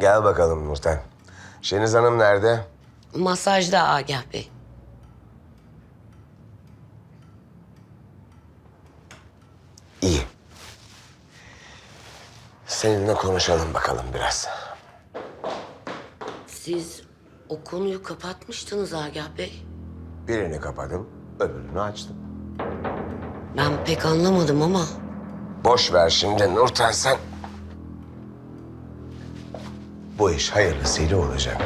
Gel bakalım Nurten. Şeniz Hanım nerede? Masajda Agah Bey. İyi. Seninle konuşalım bakalım biraz. Siz o konuyu kapatmıştınız Agah Bey. Birini kapadım, öbürünü açtım. Ben pek anlamadım ama Boş ver şimdi Nurten sen. Bu iş hayırlısıyla olacak.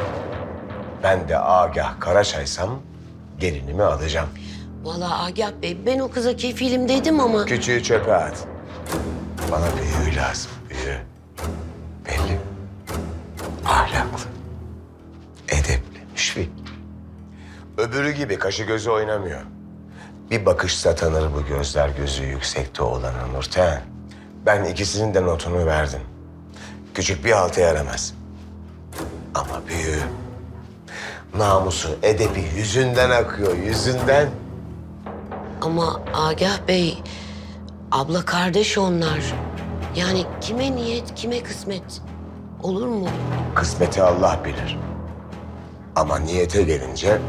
Ben de Agah Karaçaysam gelinimi alacağım. vallahi Agah Bey ben o kıza kefilim dedim ama Küçüğü çöpe at. Bana büyüğü lazım, büyüğü. Belli. Ahlaklı. Edepli, müşfik. Öbürü gibi kaşı gözü oynamıyor. Bir bakışsa tanır bu gözler gözü yüksekte olanı Nurten. Ben ikisinin de notunu verdim. Küçük bir halta yaramaz. Ama büyüğü. Namusu, edebi yüzünden akıyor, yüzünden. ama Agah Bey abla kardeş onlar. Yani kime niyet kime kısmet olur mu? Kısmeti Allah bilir. Ama niyete gelince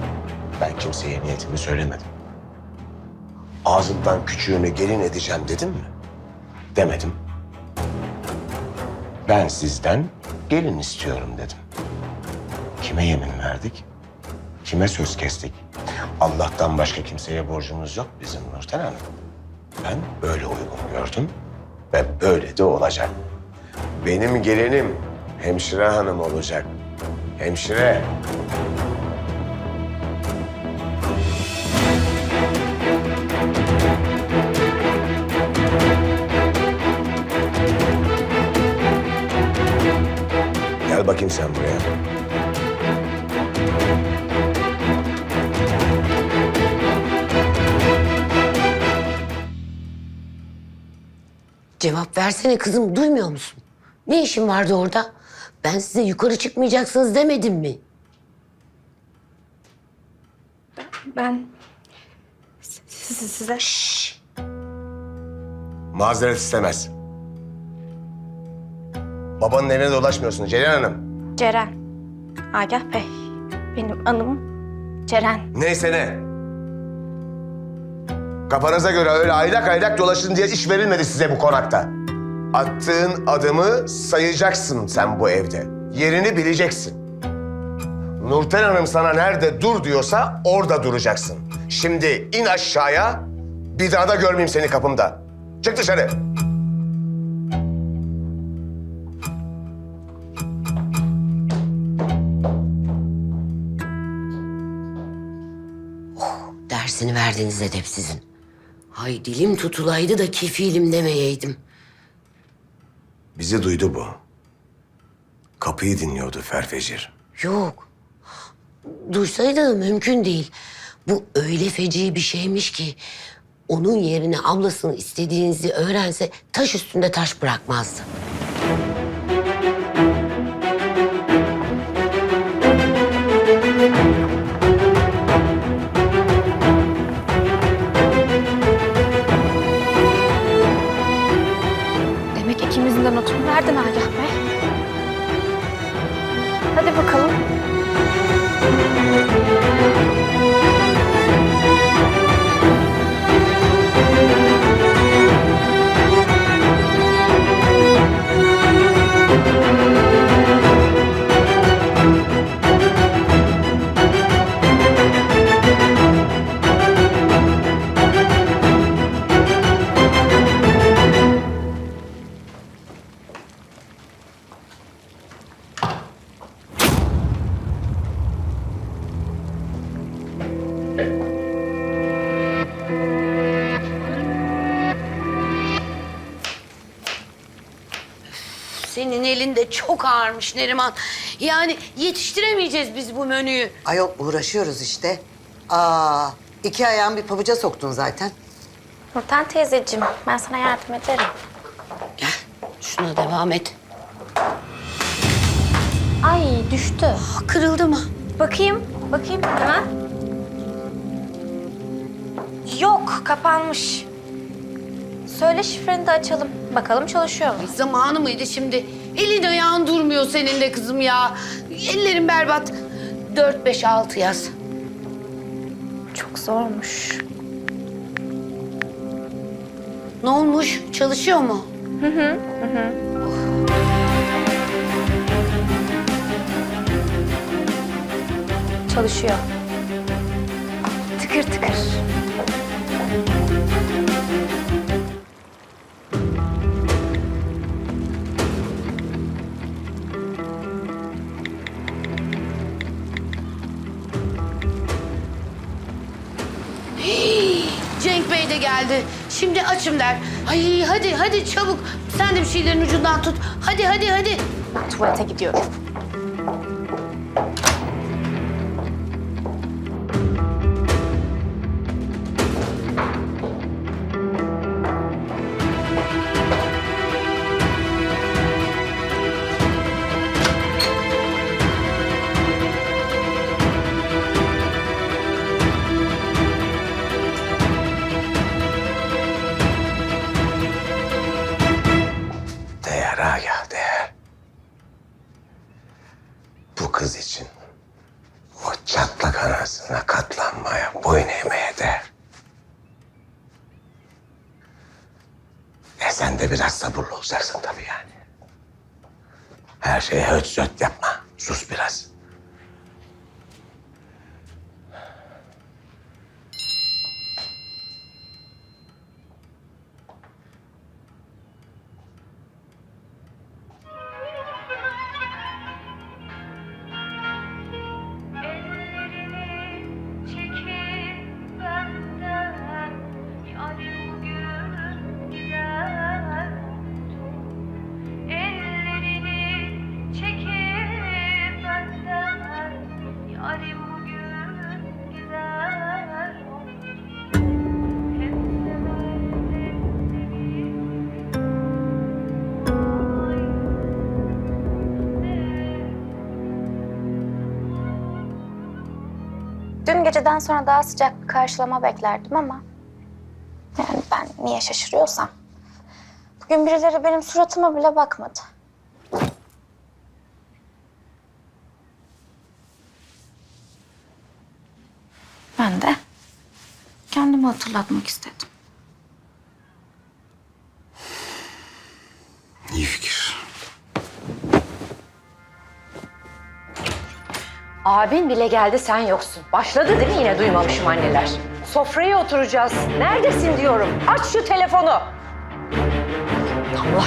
ben kimseye niyetimi söylemedim. Ağzımdan küçüğünü gelin edeceğim dedim mi? Demedim. Ben sizden gelin istiyorum dedim. Kime yemin verdik? Kime söz kestik? Allah'tan başka kimseye borcumuz yok bizim Nurten Hanım. Ben böyle uygun gördüm ve böyle de olacak. Benim gelinim hemşire hanım olacak. Hemşire. Gel bakayım sen buraya. Cevap versene kızım duymuyor musun? Ne işin vardı orada? Ben size yukarı çıkmayacaksınız demedim mi? Ben siz- size Mazeret istemez. Babanın evine dolaşmıyorsun Celal Hanım. Ceren. Agah Bey. Benim anım Ceren. Neyse ne. Kafanıza göre öyle aylak aylak dolaşın diye iş verilmedi size bu konakta. Attığın adımı sayacaksın sen bu evde. Yerini bileceksin. Nurten Hanım sana nerede dur diyorsa orada duracaksın. Şimdi in aşağıya, bir daha da görmeyeyim seni kapımda. Çık dışarı. Dersini verdiniz edepsizin. Hay dilim tutulaydı da kefilim demeyeydim. Bizi duydu bu. Kapıyı dinliyordu Ferfecir. Yok. Duysaydı mümkün değil. Bu öyle feci bir şeymiş ki... ...onun yerine ablasını istediğinizi öğrense taş üstünde taş bırakmazdı. Bakalım. Senin elinde çok ağırmış Neriman. Yani yetiştiremeyeceğiz biz bu menüyü. Ayol uğraşıyoruz işte. Aa, iki ayağın bir pabuca soktun zaten. Nurten teyzeciğim ben sana yardım ederim. Gel şuna devam et. Ay düştü. Aa, Kırıldı mı? Bakayım, bakayım hemen. Yok, kapanmış. Söyle şifreni de açalım. Bakalım çalışıyor mu? Zamanı mıydı şimdi? Elin ayağın durmuyor senin de kızım ya. Ellerin berbat. Dört, beş, altı yaz. Çok zormuş. Ne olmuş? Çalışıyor mu? Çalışıyor. Tıkır tıkır. De geldi. Şimdi açım der. Ay hadi hadi çabuk. Sen de bir şeylerin ucundan tut. Hadi hadi hadi. Ben tuvalete gidiyorum. Katlanmaya, boyun eğmeye değer. E sen de biraz sabırlı olacaksın tabii yani. Her şeye höt söt yapma. Sus biraz. Geceden sonra daha sıcak bir karşılama beklerdim ama... Yani ben niye şaşırıyorsam. Bugün birileri benim suratıma bile bakmadı. Ben de kendimi hatırlatmak istedim. Abin bile geldi sen yoksun. Başladı değil mi yine duymamışım anneler. Sofraya oturacağız. Neredesin diyorum. Aç şu telefonu. Allah.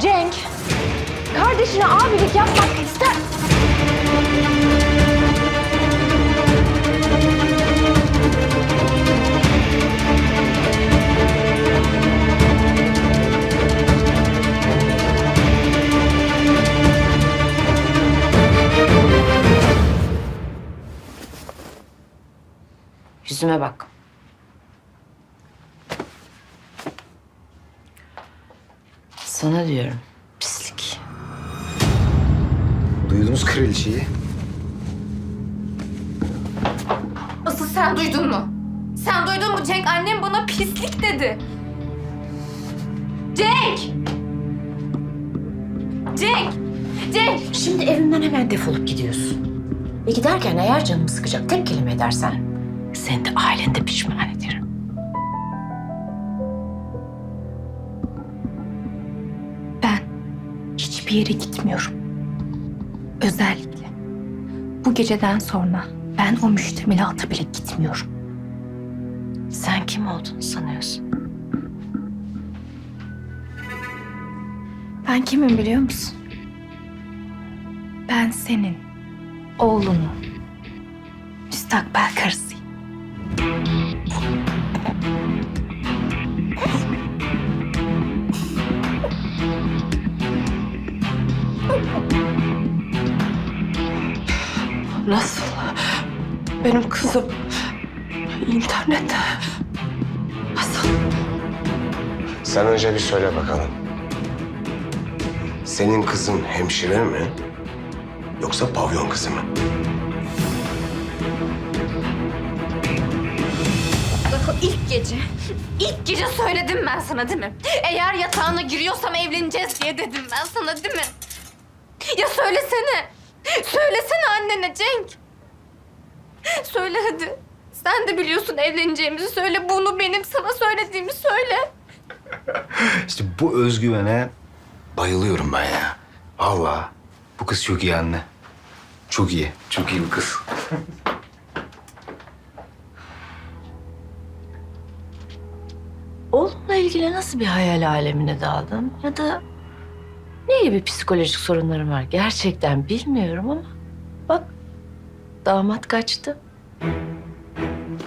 Cenk. Kardeşine abilik yapmak ister. Yüzüme bak. Sana diyorum. Pislik. Duydunuz kraliçeyi. Asıl sen duydun mu? Sen duydun mu Cenk? Annem bana pislik dedi. Cenk! Cenk! Cenk! Şimdi evimden hemen defolup gidiyorsun. Ve giderken eğer canımı sıkacak tek kelime edersen... ...seni de ailende pişman ederim. Ben hiçbir yere gitmiyorum. Özellikle bu geceden sonra ben o müştemilata bile gitmiyorum. Sen kim olduğunu sanıyorsun? Ben kimim biliyor musun? Ben senin oğlunun müstakbel karısıyım. Nasıl? Benim kızım internette. Nasıl? Sen önce bir söyle bakalım. Senin kızın hemşire mi? Yoksa pavyon kızı mı? ilk gece, ilk gece söyledim ben sana değil mi? Eğer yatağına giriyorsam evleneceğiz diye dedim ben sana değil mi? Ya söylesene. Söylesene annene Cenk. Söyle hadi. Sen de biliyorsun evleneceğimizi söyle. Bunu benim sana söylediğimi söyle. İşte bu özgüvene bayılıyorum ben ya. Vallahi bu kız çok iyi anne. Çok iyi, çok iyi bir kız. Oğlumla ilgili nasıl bir hayal alemine daldın? Ya da ne gibi psikolojik sorunların var? Gerçekten bilmiyorum ama bak damat kaçtı.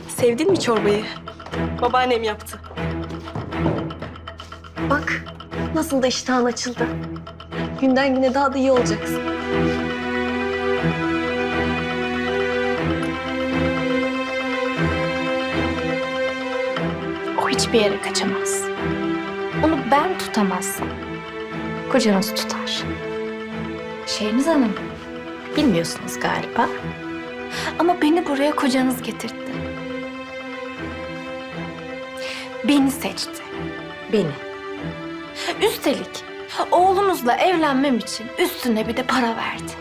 Sevdin mi çorbayı? Babaannem yaptı. Bak nasıl da iştahın açıldı. Günden güne daha da iyi olacaksın. O hiçbir yere kaçamaz. Onu ben tutamazsam kocanız tutar. Şehriz Hanım, bilmiyorsunuz galiba. Ama beni buraya kocanız getirtti. Beni seçti. Beni. Üstelik oğlunuzla evlenmem için üstüne bir de para verdi.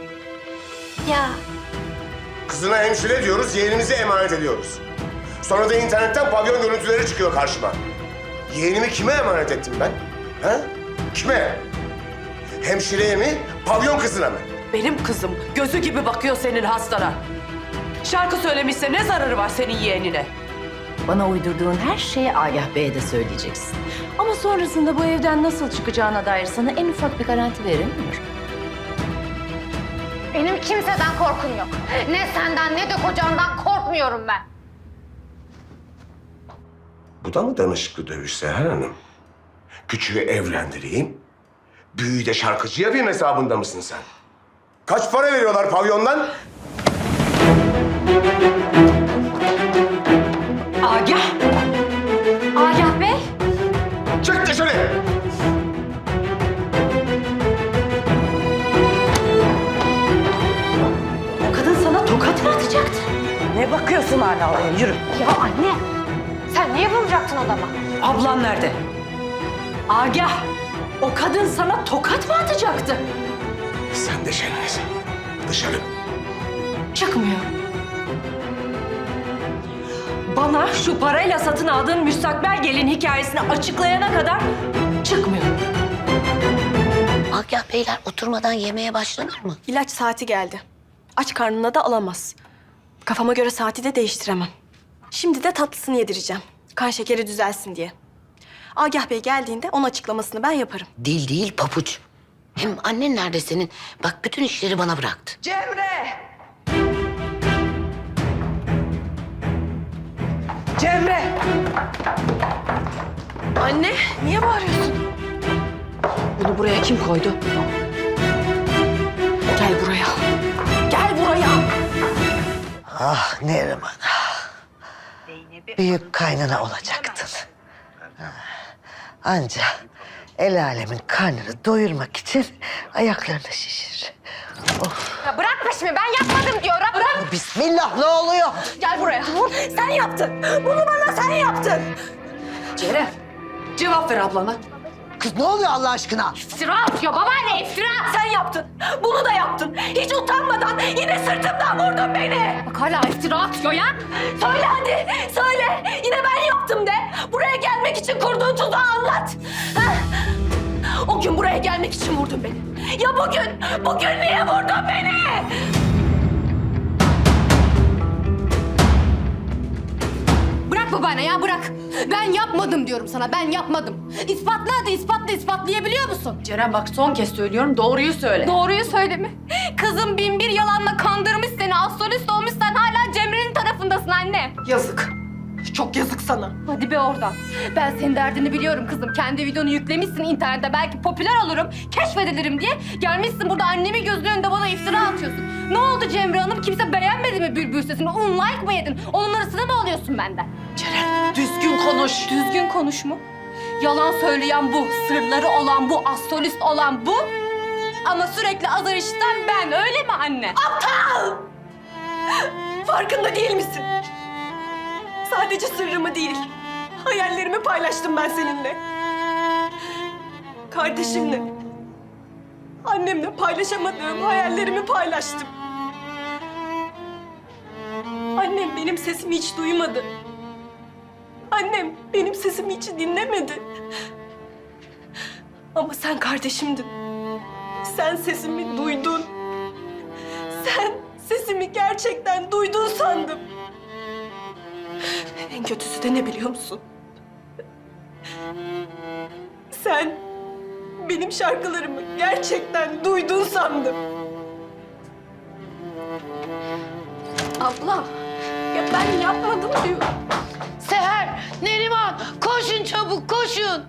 Ya Kızına hemşire diyoruz, yeğenimizi emanet ediyoruz. Sonra da internetten pavyon görüntüleri çıkıyor karşıma. Yeğenimi kime emanet ettim ben? Ha? Kime? Hemşireye mi, pavyon kızına mı? Benim kızım gözü gibi bakıyor senin hastana. Şarkı söylemişse ne zararı var senin yeğenine? Bana uydurduğun her şeyi Agah Bey'e de söyleyeceksin. Ama sonrasında bu evden nasıl çıkacağına dair sana en ufak bir garanti veremiyorum. Benim kimseden korkum yok. Ne senden ne de kocandan korkmuyorum ben. Bu da mı danışıklı dövüş Seher Hanım? Küçüğü evlendireyim, büyüğü de şarkıcı yapayım hesabında mısın sen? Kaç para veriyorlar pavyondan? Agah! Agah Bey, Çık dışarı! O kadın sana tokat mı atacaktı? Ne bakıyorsun hala oraya? Yürü. ya anne sen niye vuracaktın adama? Ablan nerede? Agah! O kadın sana tokat mı atacaktı? Sen de Şeniz. Dışarı. Çıkmıyor. Bana şu parayla satın aldığın müstakbel gelin hikayesini açıklayana kadar çıkmıyor. Agah Beyler oturmadan yemeğe başlanır mı? İlaç saati geldi. Aç karnına da alamaz. Kafama göre saati de değiştiremem. Şimdi de tatlısını yedireceğim. Kan şekeri düzelsin diye. Agah Bey geldiğinde onun açıklamasını ben yaparım. Değil değil papuç. Hem annen nerede senin? Bak bütün işleri bana bıraktı. Cemre! Cemre! Anne, niye bağırıyorsun? Bunu buraya kim koydu? Gel buraya. Gel buraya. Ah Neriman. Büyük kaynana olacaktın. Ah, Anca el alemin karnını doyurmak için ayaklarını şişir. Ya bırak peşimi ben yapmadım diyorum. Bırak. Bismillah ne oluyor? Gel buraya. Sen yaptın. Bunu bana sen yaptın. Ceren, cevap ver ablana. Kız ne oluyor Allah aşkına? İftira atıyor babaanne iftira. Sen yaptın. Bunu da yaptın. Hiç utanmadan yine sırtımdan vurdun beni. Bak hala iftira atıyor ya. Söyle hadi. Söyle. Yine ben yaptım de. Buraya gelmek için kurduğun tuzağı anlat. Ha? O gün buraya gelmek için vurdun beni. Ya bugün? Bugün niye vurdun beni? Bırak babaanne ya bırak. Ben yapmadım diyorum sana ben yapmadım. İspatla hadi ispatla ispatlayabiliyor musun? Ceren bak son kez söylüyorum. Doğruyu söyle. Doğruyu söyle mi? Kızım bin bir yalanla kandırmış seni. Astrolist olmuş sen hala Cemre'nin tarafındasın anne. Yazık. Çok yazık sana. Hadi be oradan. Ben senin derdini biliyorum kızım. Kendi videonu yüklemişsin internette. Belki popüler olurum, keşfedilirim diye. Gelmişsin burada annemi gözünün önünde bana iftira atıyorsun. Ne oldu Cemre Hanım? Kimse beğenmedi mi bülbül sesini? Un like mı yedin? Onun arasında mı alıyorsun benden? Ceren düzgün konuş. Düzgün konuş mu? Yalan söyleyen bu, sırları olan bu, astrolist olan bu. Ama sürekli azar işiten ben, öyle mi anne? Farkında değil misin? Sadece sırrımı değil, Hayallerimi paylaştım ben seninle. Kardeşimle. Annemle paylaşamadığım hayallerimi paylaştım. Annem benim sesimi hiç duymadı. Annem benim sesimi hiç dinlemedi. Ama sen kardeşimdin. Sen sesimi duydun. Sen sesimi gerçekten duydun sandım. En kötüsü de ne biliyor musun? Sen benim şarkılarımı gerçekten duydun sandım. Abla, ya ben yapmadım diyorum. Seher, Neriman koşun çabuk koşun.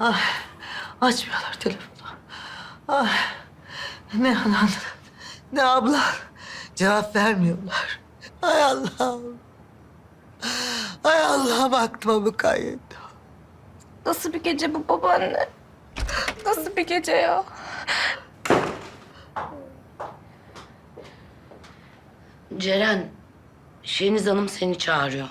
Ay, açmıyorlar telefonu. Ay, ne anan, ne abla. Cevap vermiyorlar. Ay Allah'ım. Ay Allah'ım aklıma mukayyet. Nasıl bir gece bu babaanne? Nasıl bir gece ya? Ceren, Şeniz Hanım seni çağırıyor.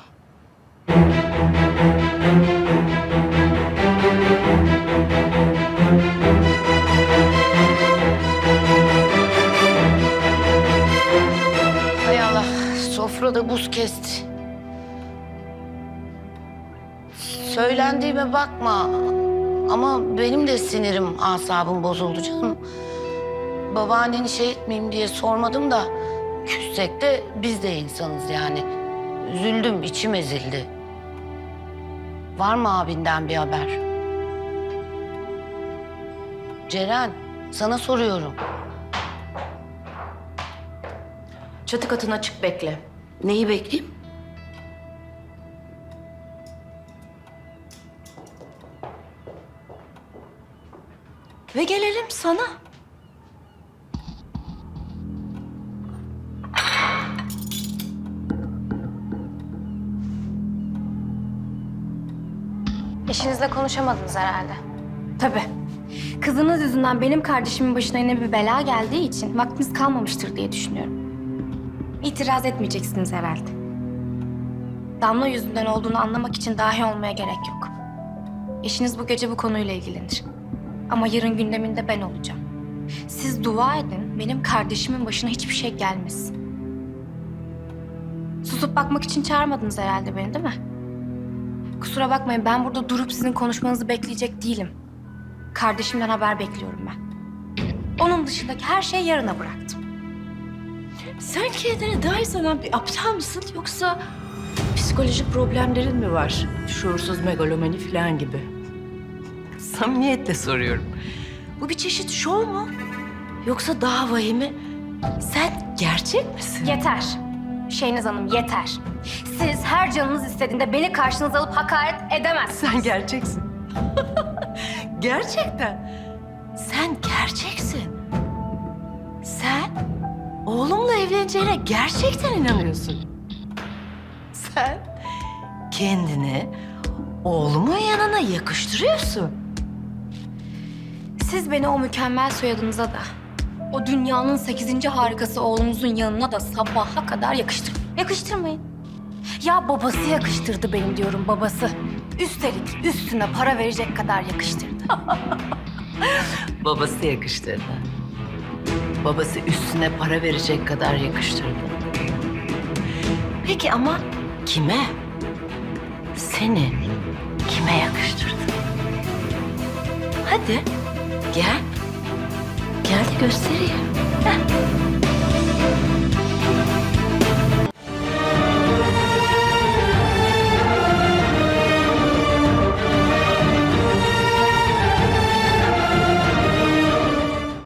Sofrada buz kesti. Söylendiğime bakma. Ama benim de sinirim, asabım bozuldu canım. Babaanneni şey etmeyeyim diye sormadım da... ...küssek de biz de insanız yani. Üzüldüm, içim ezildi. Var mı abinden bir haber? Ceren, sana soruyorum. Çatı katına çık bekle. Neyi bekleyeyim? Ve gelelim sana. Eşinizle konuşamadınız herhalde. Tabii. Kızınız yüzünden benim kardeşimin başına yine bir bela geldiği için vaktimiz kalmamıştır diye düşünüyorum. İtiraz etmeyeceksiniz herhalde. Damla yüzünden olduğunu anlamak için dahi olmaya gerek yok. Eşiniz bu gece bu konuyla ilgilenir. Ama yarın gündeminde ben olacağım. Siz dua edin, benim kardeşimin başına hiçbir şey gelmesin. Susup bakmak için çağırmadınız herhalde beni değil mi? Kusura bakmayın ben burada durup sizin konuşmanızı bekleyecek değilim. Kardeşimden haber bekliyorum ben. Onun dışındaki her şeyi yarına bıraktım. Sen kendine dahi sanan bir aptal mısın yoksa psikolojik problemlerin mi var? Şuursuz megalomani falan gibi. Samimiyetle soruyorum. Bu bir çeşit şov mu? Yoksa daha vahimi sen gerçek misin? Yeter. Şeyniz Hanım yeter. Siz her canınız istediğinde beni karşınıza alıp hakaret edemezsiniz. Sen gerçeksin. Gerçekten. Sen gerçeksin. Oğlumla evleneceğine gerçekten inanıyorsun. Sen kendini oğlumun yanına yakıştırıyorsun. Siz beni o mükemmel soyadınıza da, o dünyanın sekizinci harikası oğlumuzun yanına da sabaha kadar yakıştırın. Yakıştırmayın. Ya babası yakıştırdı benim diyorum babası. Üstelik üstüne para verecek kadar yakıştırdı. Babası yakıştırdı. Babası üstüne para verecek kadar yakıştırdı. Peki ama kime? Seni kime yakıştırdın? Hadi gel. Gel de göstereyim. Heh.